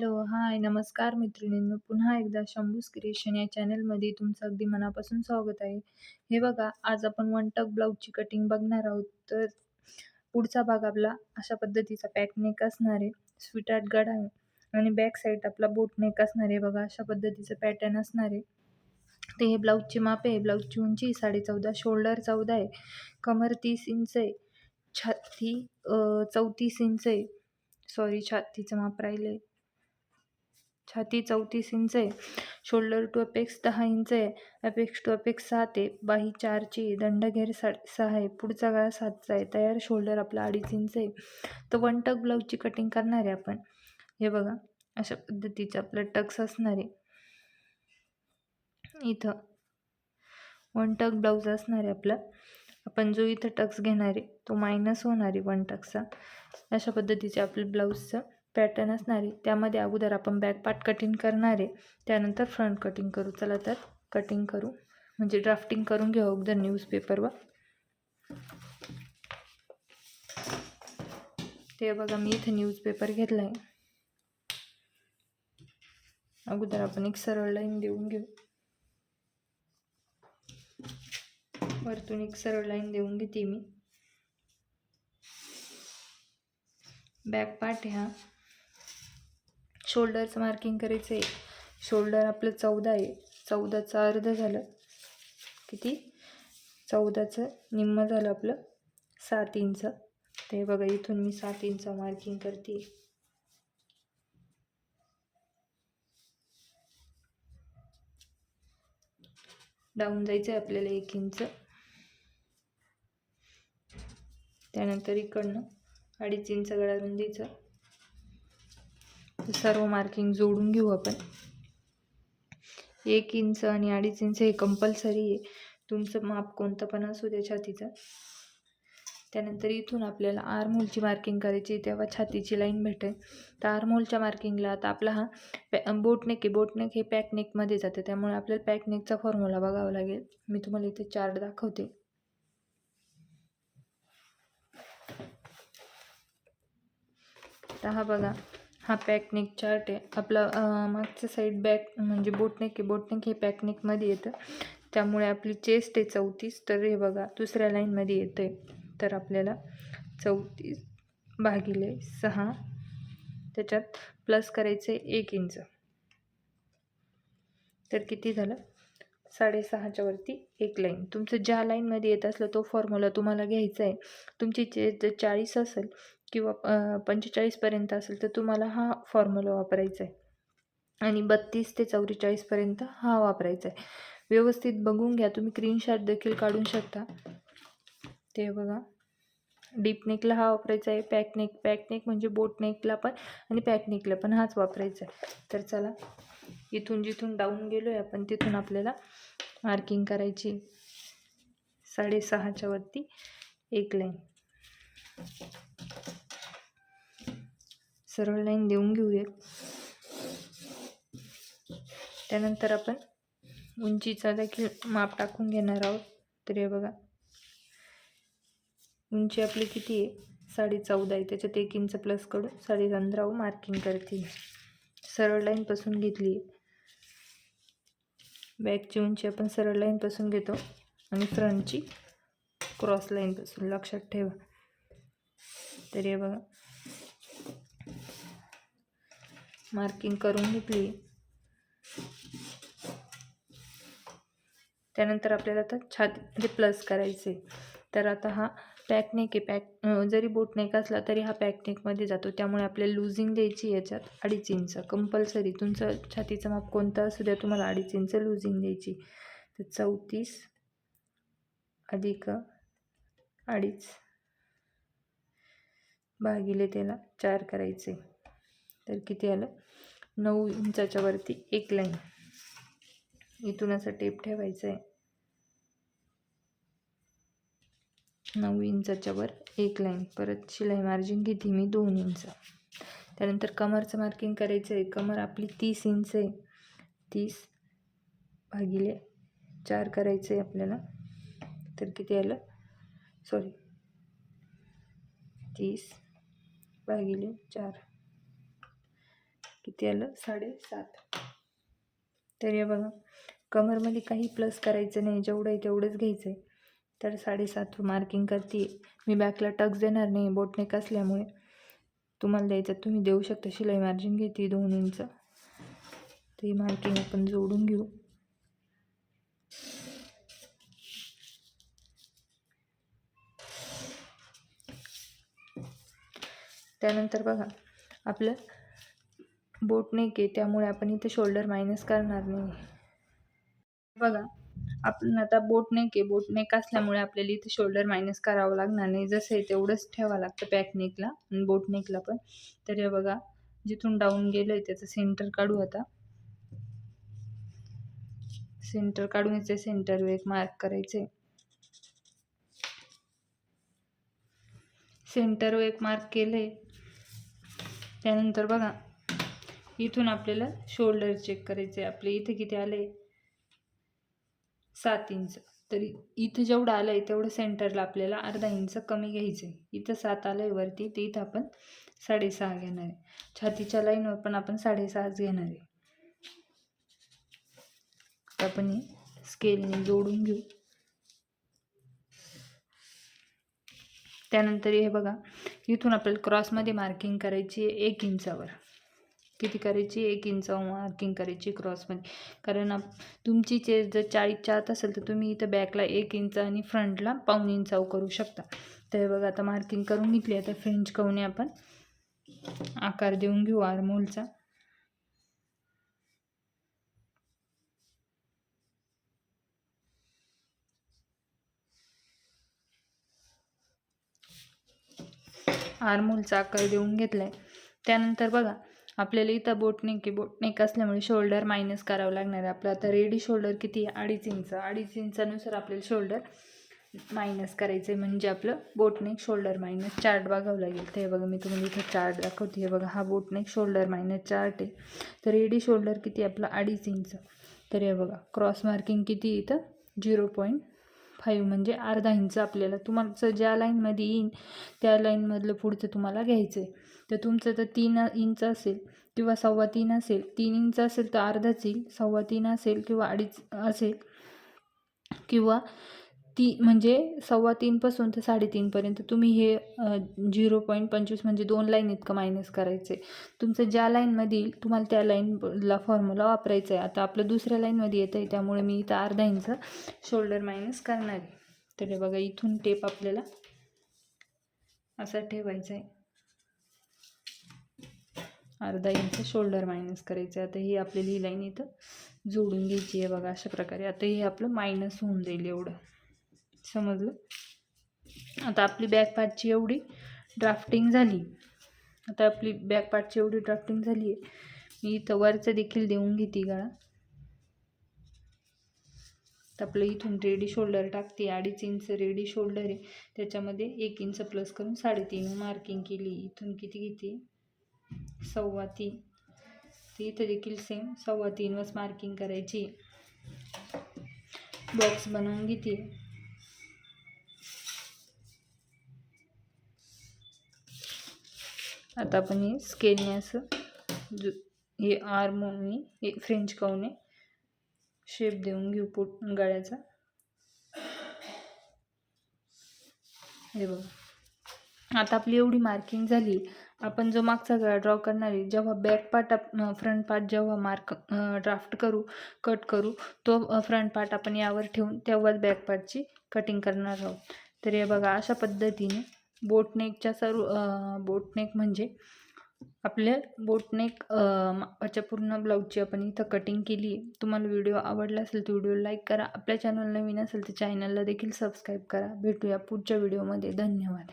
Hello, हाय, नमस्कार मैत्रिणींनो. पुन्हा एकदा शंभूस क्रिएशन या चॅनलमध्ये तुमचं अगदी मनापासून स्वागत आहे. हे बघा, आज आपण वन टक ब्लाऊजची कटिंग बघणार आहोत. तर पुढचा भाग आपला अशा पद्धतीचा पॅक नेक असणार आहे. स्वीटार्ट गड आहे आणि बॅक साईड आपला बोट नेक असणार आहे. बघा, अशा पद्धतीचं पॅटर्न असणार आहे. ते हे ब्लाऊजची माप आहे. ब्लाऊजची उंची साडे चौदा, शोल्डर चौदा आहे, कमर तीस इंच आहे, छाती चौतीस इंच आहे. सॉरी, छातीचं माप राहिलं आहे. छाती चौतीस इंच आहे. शोल्डर टू अपेक्स दहा इंच आहे. अपेक्स टू अपेक्स सात आहे. बाही चारची दंडघेर सा सहा आहे. पुढचा गळा सातचा आहे. तयार शोल्डर आपला अडीच इंच आहे. तर वन टक ब्लाऊजची कटिंग करणार आहे आपण. हे बघा अशा पद्धतीचं आपलं टक्स असणार आहे. इथं वन टक ब्लाऊज असणार आहे आपला. आपण जो इथं टक्स घेणार आहे तो मायनस होणार आहे वन टक्सचा अशा पद्धतीचे आपलं ब्लाऊजचं पॅटर्न असणार. आहे त्यामध्ये अगोदर आपण बॅक पार्ट कटिंग करणारे त्यानंतर फ्रंट कटिंग करू. चला तर कटिंग करू. म्हणजे ड्राफ्टिंग करून घेऊ अगोदर न्यूजपेपरवर ते बघा मी इथे न्यूजपेपर घेतला आहे अगोदर आपण एक सरळ लाईन देऊन घेऊ. वरतून एक सरळ लाईन देऊन घेते मी. बॅक पार्ट ह्या शोल्डरचं मार्किंग करायचं आहे शोल्डर आपलं चौदा आहे. चौदाचं अर्ध झालं. किती? चौदाचं निम्म झालं आपलं सात इंच ते बघा इथून मी सात इंच मार्किंग करते. डाऊन जायचं आहे आपल्याला एक इंच त्यानंतर इकडनं अडीच इंच गळा रुंदीचं सर्व मार्किंग जोडून घेऊ आपण. एक इंच आणि अडीच इंच हे कंपल्सरी आहे. तुमचं माप कोणतं पण असू द्या छातीचं. त्यानंतर इथून आपल्याला आरमोलची मार्किंग करायची तेव्हा छातीची लाईन भेटेल. तर आरमोलच्या मार्किंगला आता आपला हा पॅ बोटनेक आहे. बोटनेक हे पॅकनेकमध्ये जाते. त्यामुळे आपल्याला पॅकनेकचा फॉर्म्युला बघावा लागेल. मी तुम्हाला इथे चार्ट दाखवते. तर हा बघा. हा पॅकनिक चार्ट आहे. आपला मागचं साईड बॅक म्हणजे बोटनेक आहे. बोटनेक हे पॅकनिकमध्ये येतं. त्यामुळे आपली चेस्ट आहे चौतीस. तर हे बघा दुसऱ्या लाईनमध्ये येतं आहे तर आपल्याला चौतीस भागिले सहा त्याच्यात प्लस करायचं आहे एक इंच. तर किती झालं? साडेसहाच्या वरती एक लाईन तुमचं ज्या लाईनमध्ये येत असलं तो फॉर्म्युला तुम्हाला घ्यायचा आहे. तुमची चेस्ट जर चाळीस असेल किंवा पंचेचाळीसपर्यंत असेल तर तुम्हाला हा फॉर्म्युला वापरायचा आहे. आणि बत्तीस ते चौवेचाळीसपर्यंत हा वापरायचा आहे. व्यवस्थित बघून घ्या तुम्ही क्रीनशॉट देखील काढू शकता. ते बघा. डीप नेकला हा वापरायचा आहे पॅक नेक पॅक नेक म्हणजे बोट नेकला पण आणि पॅक नेकला पण हाच वापरायचा आहे. तर चला इथून जिथून डाऊन गेलो आहे आपण तिथून आपल्याला मार्किंग करायची. साडेसहाच्या वरती एक लाईन सरळ लाईन देऊन घेऊयात. त्यानंतर आपण उंचीचा देखील माप टाकून घेणार आहोत. तर हे बघा. उंची आपली किती आहे? साडे चौदा आहे. त्याच्यात एक इंच प्लस करून साडे पंधरावं मार्किंग करते सरळ लाईनपासून घेतली. बॅकची उंची आपण सरळ लाईनपासून घेतो. आणि फ्रंटची क्रॉस लाईनपासून लक्षात ठेवा. तर हे बघा. मार्किंग करून घेतली. त्यानंतर आपल्याला आता छातीमध्ये म्हणजे प्लस करायचे तर आता हा पॅकनेक आहे. पॅक जरी बोटनेक असला तरी हा पॅकनेकमध्ये जातो. त्यामुळे आपल्याला लुझिंग द्यायची याच्यात अडीच इंच कंपल्सरी तुमचं छातीचं माप कोणतं असू द्या तुम्हाला अडीच इंच लुझिंग द्यायची तर चौतीस अधिक अडीच भागिले त्याला चार करायचे. तर किती आलं? नऊ इंचाच्या वरती एक लाईन. इथून असा टेप ठेवायचा आहे नऊ इंचाच्या वर एक लाईन. परत शिलाई मार्जिन घेते मी दोन इंच. त्यानंतर कमरचं मार्किंग करायचं आहे कमर आपली तीस इंच आहे. तीस भागिले चार करायचं आहे आपल्याला. तर किती आलं? सॉरी. तीस भागिले चार. किती आलं? साडेसात. तर हे बघा कमरमध्ये काही प्लस करायचं नाही जेवढं आहे तेवढंच घ्यायचं आहे तर साडेसात मार्किंग करते मी बॅकला टक्स देणार नाही बोटनेक असल्यामुळे. तुम्हाला द्यायचं तुम्ही देऊ शकता शिलाई मार्जिन घेते दोन इंच. तर ही मार्किंग आपण जोडून घेऊ. त्यानंतर बघा आपलं बोट नेक आहे त्यामुळे आपण इथे शोल्डर मायनस करणार नाही बघा आपण आता बोट नेक आहे बोट नेक असल्यामुळे आपल्याला इथे शोल्डर मायनस करावं लागणार नाही. जसं आहे तेवढंच ठेवावं लागतं पॅक नेकला आणि बोट नेकला पण. तर हे बघा जिथून डाऊन गेलं आहे त्याचं सेंटर काढू आता. सेंटर काढून याचे सेंटर वेग मार्क करायचे सेंटर एक मार्क केले त्यानंतर बघा इथून आपल्याला शोल्डर चेक करायचे आपले इथे किती आले सात इंच तरी इथं जेवढं आलं आहे तेवढं सेंटरला आपल्याला अर्धा इंच कमी घ्यायचं आहे इथं सात आलं आहे वरती ते इथं आपण साडेसहा घेणार आहे. छातीच्या लाईनवर पण आपण साडेसहाच घेणार आहे. आपण हे स्केलने जोडून घेऊ. त्यानंतर हे बघा इथून आपल्याला क्रॉसमध्ये मार्किंग करायची आहे एक इंचावर. किती करायची? एक इंचावर मार्किंग करायची क्रॉसमध्ये कारण आप तुमची चेस जर चाळीसच्या आत असेल तर तुम्ही इथं बॅकला एक इंच आणि फ्रंटला पाऊन इंचाव करू शकता. तर बघा आता मार्किंग करून घेतली आता फ्रेंच कवने आपण? आकार देऊन घेऊ आरमोलचा आरमूलचा आकार देऊन घेतला आहे त्यानंतर बघा आपल्याला इथं बोटनेक आहे बोटनेक असल्यामुळे शोल्डर मायनस करावं लागणार आहे. आपलं आता रेडी शोल्डर किती आहे? अडीच इंच. अडीच इंचानुसार आपल्याला शोल्डर मायनस करायचं आहे म्हणजे आपलं बोटनेक शोल्डर मायनस चार्ट बघावं लागेल. तर हे बघा मी तुम्हाला इथं चार्ट दाखवते. हे बघा हा बोटनेक शोल्डर मायनस चार्ट आहे. तर रेडी शोल्डर किती आपलं अडीच इंच. तर हे बघा क्रॉस मार्किंग किती इथं? झिरो पॉईंट फाईव्ह म्हणजे अर्धा इंच आपल्याला. तुमचं ज्या लाईनमध्ये येईन त्या लाईनमधलं पुढचं तुम्हाला घ्यायचं आहे तर तुमचं तर तीन इंच असेल किंवा सव्वा तीन असेल तीन इंच असेल तर अर्धाच येईल सव्वा तीन असेल किंवा अडीच असेल किंवा ती म्हणजे सव्वा तीनपासून तर साडेतीनपर्यंत तुम्ही हे झिरो पॉईंट पंचवीस म्हणजे दोन लाईन इतकं मायनस करायचं. आहे तुमचं ज्या लाईनमध्ये येईल तुम्हाला त्या लाईनला फॉर्म्युला वापरायचा आहे. आता आपलं दुसऱ्या लाईनमध्ये येतं आहे त्यामुळे मी इथं अर्धा इंच शोल्डर मायनस करणार आहे. तर बघा इथून टेप आपल्याला असा ठेवायचा आहे. अर्धा इंच शोल्डर मायनस करायचं आहे. आता ही आपल्याला ही लाईन इथं जोडून घ्यायची आहे बघा अशा प्रकारे. आता हे आपलं मायनस होऊन जाईल एवढं. समजलं? आता आपली बॅक पार्टची एवढी ड्राफ्टिंग झाली. आता आपली बॅक पार्टची एवढी ड्राफ्टिंग झाली आहे मी इथं वरचं देखील देऊन घेते गळा. तर आपलं इथून रेडी शोल्डर टाकते. अडीच इंच रेडी शोल्डर आहे. त्याच्यामध्ये एक इंच प्लस करून साडेतीन मार्किंग केली. इथून किती घेते? सव्वा तीन. ते इथं देखील सेम सव्वा तीनवच मार्किंग करायची. बॉक्स बनवून घेते. आता आपण हे स्केलने असं जो हे आर्मोनी हे फ्रेंच काऊने शेप देऊन घेऊ पोट गळ्याचा. हे बघा. आता आपली एवढी मार्किंग झाली. आपण जो मागचा गळा ड्रॉ करणार आहे जेव्हा बॅक पार्ट फ्रंट पार्ट जेव्हा मार्क ड्राफ्ट करू कट करू तो फ्रंट पार्ट आपण यावर ठेवून तेव्हाच बॅक पार्टची कटिंग करणार आहोत. तर हे बघा अशा पद्धतीने बोटनेकच्या सर्व बोटनेक म्हणजे आपल्या बोटनेक मापाच्या पूर्ण ब्लाऊजची आपण इथं कटिंग केली आहे. तुम्हाला व्हिडिओ आवडला असेल तर व्हिडिओ लाईक करा. आपल्या चॅनल नवीन असेल तर चॅनलला देखील सबस्क्राईब करा. भेटूया पुढच्या व्हिडिओमध्ये धन्यवाद.